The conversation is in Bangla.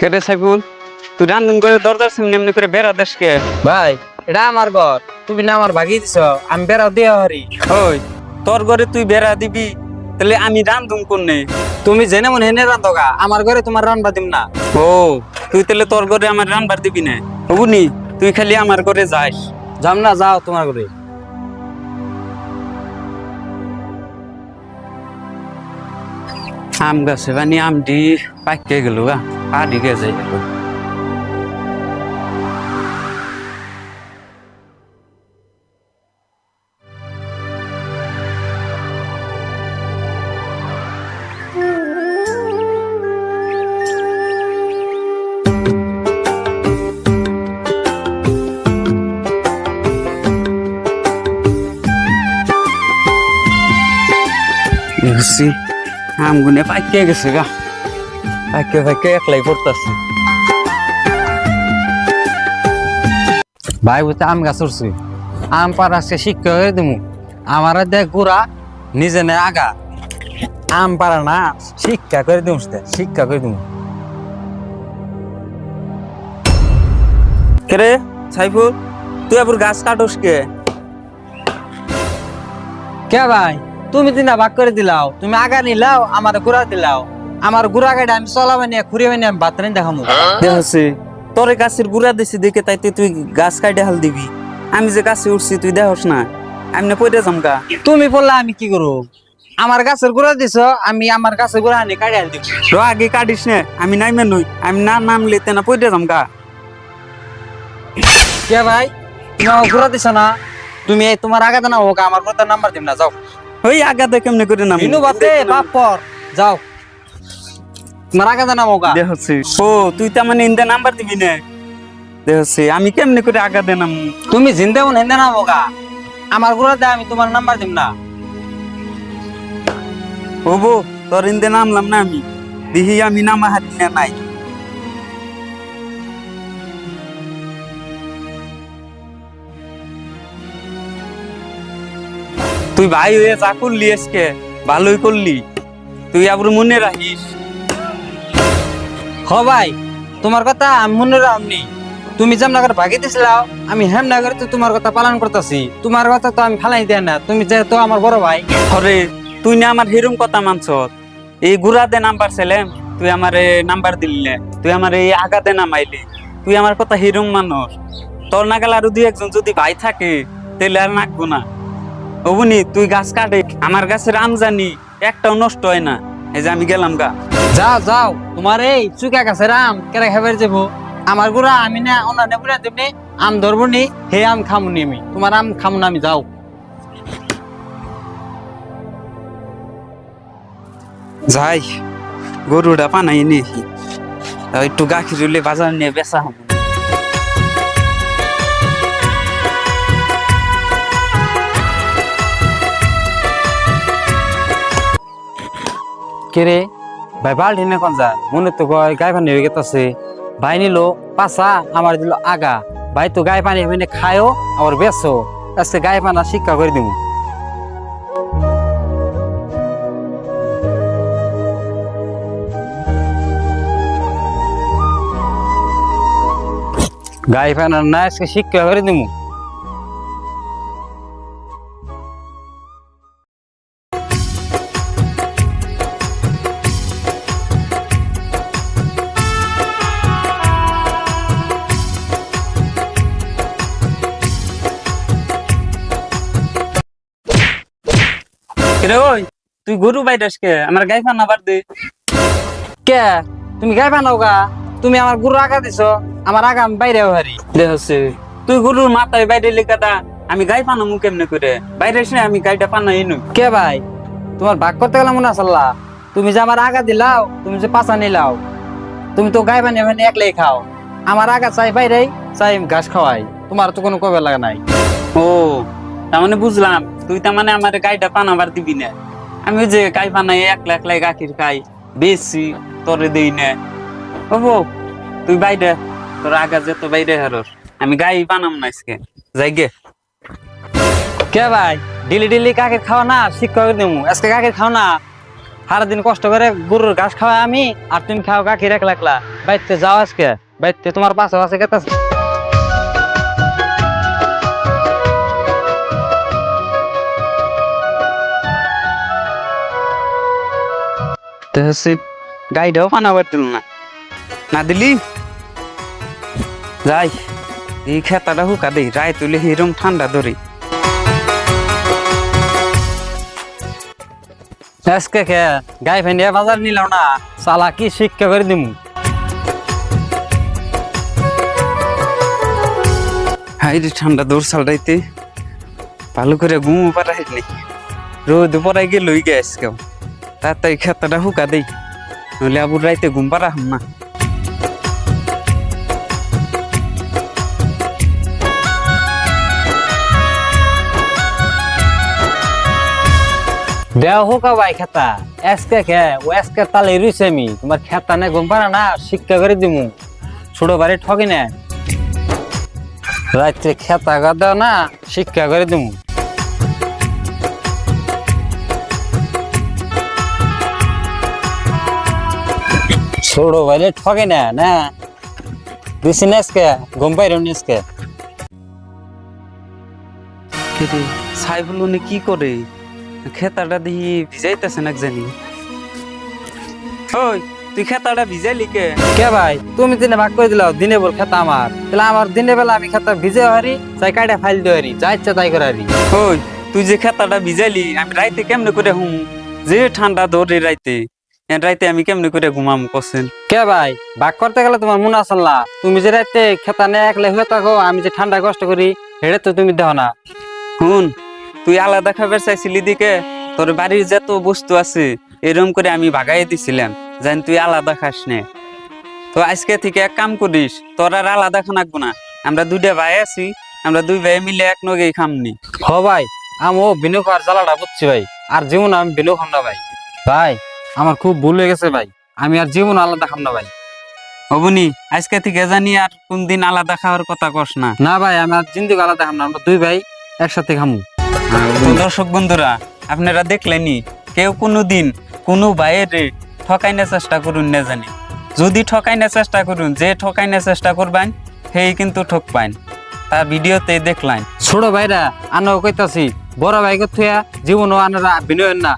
কেটে সাইফুল তুই রান্ধন করে দরজার সামনে এমনি করে বেড়া দেশকে ভাই এটা আমার ঘর। তুমি না আমার ভাগিয়ে দিছ আমি বেড়া দিয়ে হারি। ওই তোর ঘরে তুই বেড়া দিবি তাহলে আমি রান্ধুম কোনে তুমি জেনে মনে হেনে রান্ধগা আমার ঘরে তোমার রান্না দিম না। ও তুই তাহলে তোর ঘরে আমার রানবার দিবি না? বুনি তুই খালি আমার ঘরে যাস। যাম না যাও তোমার ঘরে। আম গাছে বানি আমটি পাকে গেল গা। পাড়ি গেছে গেল দেখছি আমগুনে পাকে পাকে পাকে একলাই পড়তাছে। ভাই বুঝতে আম গাছ উঠছি। আম পার আজকে শিক্ষা করে দিমু। আমার দেখ গুড়া নিজে নে আগা। আম পারা না শিক্ষা করে দিমু সেটা, শিক্ষা করে দিমু। কেরে সাইফুল তুই আবার গাছ কাটস কে? কে ভাই? তুমি তিনা ভাগ করে দিলাও। তুমি আগা নিলাও আমার গুড়া দিলাও। আমার গুড়া গাড়ি আমি চলাবে নিয়ে ঘুরিয়ে নিয়ে আমি বাতরে দেখামু। দেখছি তোরে গাছের গুড়া দিছি দেখে তাইতে তুই গাছ কাটে হাল দিবি। আমি যে গাছে উঠছি তুই দেখস না। আমি না পড়ে যামকা তুমি বললা আমি কি করব? আমার গাছের গুড়া দিছ আমি আমার গাছের গুড়া আনি কাটি হাল দিব। র আগে কাটিস না আমি নাইমে নই আমি না নামলে তেনা পড়ে যামকা কে ভাই? তুমি আমার গুড়া দিছ না? তুমি এই তোমার আগা না হোক আমার গুড়া নাম্বার দিম না যাও। ওই আগাতে কেমনে করে নাম বাতে বাপর যাও। তোমার আগা না হোক দেখছি। ও তুই তো মানে ইন্দা নাম্বার দিবি না। দেখছি আমি কেমনে করে আগাতে নাম তুমি জিন্দে মন হেন্দে না হোক আমার গুড়া দে আমি তোমার নাম্বার দিম না। হব তোর ইন্দে নামলাম না আমি। দিহি আমি নামা হাতি না নাই। তুই ভাই হয়ে যা করলি আজকে ভালোই করলি। তুই আবার মনে রাখিস। হ ভাই, তোমার কথা আমি মনে রাখনি তুমি যেমন করে ভাগি দিছিলাও আমি হেম নাগরে তো তোমার কথা পালন করতেছি। তোমার কথা তো আমি ফালাই দেয় না, তুমি যেহেতু আমার বড় ভাই। হরে তুই না আমার হিরুম কথা মানছ। এই গুড়া দে নাম্বার ছিলাম তুই আমার নাম্বার দিলি। তুই আমার এই আগা আগাতে নামাইলি। তুই আমার কথা হিরুম মানুষ তোর নাগাল আরও দুই একজন যদি ভাই থাকে তাহলে আর নাকবো না। অবনি, তুই গাছ কাটে, আমার গাছের আম জানি একটাও নষ্ট হয় না। এই যে আমি গেলাম গা। যাও যাও। তোমার এই চুকা গাছে রাম কেরা খাবার যাব। আমার গুড়া আমি না নেব না তুমি আম ধরবো নি হে আম খামুনি আমি। তোমার আম খামু না আমি যাও। যাই গরুটা পানাই নি। একটু গাখির বাজার নিয়ে বেচা হব। কে রে ভাই বাল্টি না যা? মনে তো কয় গাই পানি হয়ে গেছে ভাই নিল পাশা আমার দিল আগা। ভাই তো গাই পানি হইনে খায়ও আবার বেসো আজকে গাই পানা শিক্ষা করে দিব গাই পানা না, আজকে শিক্ষা করে দিব তুই গরু বাইরাসকে আমার গাই ফান আবার দে। কে? তুমি গাই পানাও গা। তুমি আমার গুরু আগা দিছ, আমার আগা আমি বাইরে হারি। দেখছে তুই গরুর মাথায় বাইরে লেখাটা আমি গাই পানামু কেমনে করে? বাইরে এসে আমি গাইটা পানা এনু কে ভাই? তোমার ভাগ করতে গেলাম মনে আসল্লা তুমি যে আমার আগা দিলাও, তুমি যে পাশা নিলাও। তুমি তো গাই বানিয়ে বানিয়ে একলাই খাও। আমার আগা চাই বাইরে চাই ঘাস খাওয়াই। তোমার তো কোনো কবে লাগা নাই। ও তার মানে বুঝলাম, তুই তার মানে আমার গাইটা পানাবার দিবি না। আমি যে গাই পানাই একলা একলাই গাখির খাই, বেশি তোরে দেই না। ও তুই বাইরে, তোর আগা যে তো বাইরে হারস আমি গাই বানাম না আজকে। যাই গে। কে ভাই ডেলি ডেলি কাকের খাও না শিক্ষক দেবো আজকে কাকের খাও না। সারাদিন কষ্ট করে গরুর ঘাস খাওয়া আমি, আর তুমি খাও গাখির একলা একলা। বাইতে যাও আজকে। বাইতে তোমার পাশে পাশে গেতাছে। তো হচ্ছে গাইডাও পানাবার দিল না। না দিলি? যাই এই খেতাটা হুকা দেই রায় তুলে হিরম ঠান্ডা ধরি। আজকে খে গাই ফেনিয়া বাজার নিলাম না সালা কি শিক্ষা করে দিমু? হাই রে ঠান্ডা দৌড় সালটাইতে ভালো করে ঘুমো পারাই নেই রোদ পরাই গেল লই গে আজকেও। তাড়াতাড়ি খেতাটা হুকা দেই। নইলে আবুর রাইতে ঘুম পারা না। দেও হোক ভাই খেতা। এসকে খে ও এসকে তালে রুইছে আমি। তোমার খেতা না ঘুম না, শিক্ষা করে দিমু। ছোট বাড়ি ঠকি না রাত্রে খেতা গা দাও না, শিক্ষা করে দিমু। ছোট বাড়ি ঠকে না না? দিছি না আজকে ঘুম পাইর আজকে। কেটে সাইফুল উনি কি করে? খেতাটা দিয়ে ভিজাইতেছে না জানি ওই তুই খেতাটা ভিজাইলি কে? কে ভাই? তুমি দিনে ভাগ করে দিলাও দিনে বল খেতা আমার। তাহলে আমার দিনে বেলা আমি খেতা ভিজে হারি চাই কাইটা ফাইল দিয়ে হারি যা ইচ্ছা তাই করে হারি। ওই তুই যে খেতাটা ভিজাইলি আমি রাইতে কেমনে করে হুম? যে ঠান্ডা ধরে রাইতে। রাইতে আমি কেমনে করে ঘুমাম কছেন কে ভাই? ভাগ করতে গেলে তোমার মনে আসল না। তুমি যে রাতে খেতা নিয়ে একলে হয়ে থাকো আমি যে ঠান্ডা কষ্ট করি হেড়ে তো তুমি দেখো না। হুন তুই আলাদা খাবার চাইছিলি দিকে? তোর বাড়ির যত বস্তু আছে এরকম করে আমি ভাগাই দিছিলাম। জান তুই আলাদা খাস নে। তো আজকে থেকে এক কাম করিস তোর আর আলাদা খানাকবো না। আমরা দুইটা ভাই আছি আমরা দুই ভাই মিলে এক নগেই খামনি। হ ভাই আমি ও বিনু খাওয়ার জ্বালাটা বুঝছি ভাই। আর জীবন আমি বিনু খাম না ভাই। ভাই আমার খুব ভুল হয়ে গেছে ভাই। আমি আর জীবন আলাদা খাম না ভাই। অবনি আজকে থেকে জানি আর কোন দিন আলাদা খাওয়ার কথা কস না। না ভাই আমি আর জিন্দিগি আলাদা খাম না আমরা দুই ভাই একসাথে খামু। দর্শক বন্ধুরা আপনারা দেখলেনি কেউ কোনো দিন কোনো ভাইয়ের ঠকাইনে চেষ্টা করুন না জানি। যদি ঠকাইনে চেষ্টা করুন যে ঠকাইনে চেষ্টা করবেন সেই কিন্তু ঠক পাইন তার ভিডিওতে দেখলেন। ছোট ভাইরা আনো কইতাছি বড় ভাই থুয়া জীবনও আনারা বিনয় না।